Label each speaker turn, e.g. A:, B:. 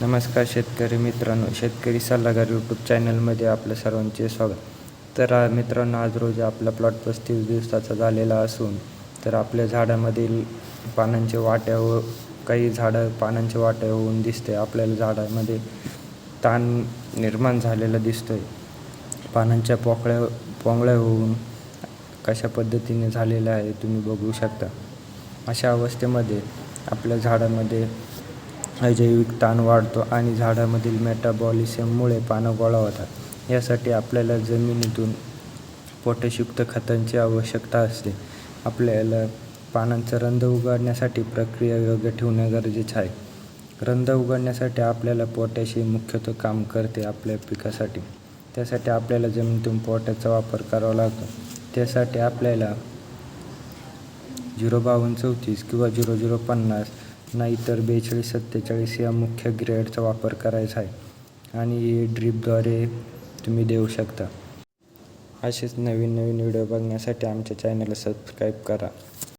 A: नमस्कार शेतकरी मित्रांनो शेतकरी सल्लागार यूट्यूब चॅनलमध्ये आपल्या सर्वांचे स्वागत. तर मित्रांनो आज रोज आपला प्लॉट पस्तीस दिवसाचा झालेला असून तर आपल्या झाडामधील पानांचे वाट्या व काही झाडं पानांचे वाट्या होऊन दिसते. आपल्याला झाडामध्ये ताण निर्माण झालेला दिसतोय. पानांच्या पोकळ्या पोंगळ्या होऊन कशा पद्धतीने झालेल्या आहे तुम्ही बघू शकता. अशा अवस्थेमध्ये आपल्या झाडामध्ये अजैविक ताण वाढतो आणि झाडामधील मेटाबॉलिझममुळे पानं गोळा होतात. यासाठी आपल्याला जमिनीतून पोटॅशयुक्त खतांची आवश्यकता असते. आपल्याला पानांचा रंध उघडण्यासाठी प्रक्रिया योग्य ठेवणे गरजेचे आहे. रंध उघडण्यासाठी आपल्याला पोट्याशी मुख्यतः काम करते आपल्या पिकासाठी. त्यासाठी आपल्याला जमिनीतून पोटॅचा वापर करावा लागतो. त्यासाठी आपल्याला झिरो बावन्न चौतीस किंवा झिरो झिरो पन्नास नाहीतर बेचाळीस सत्तेचाळीस या मुख्य ग्रेडचा वापर करायचा आहे. आणि हे ड्रीपद्वारे तुम्ही देऊ शकता. असेच नवीन नवीन व्हिडिओ बघण्यासाठी आमच्या चॅनलला सबस्क्राईब करा.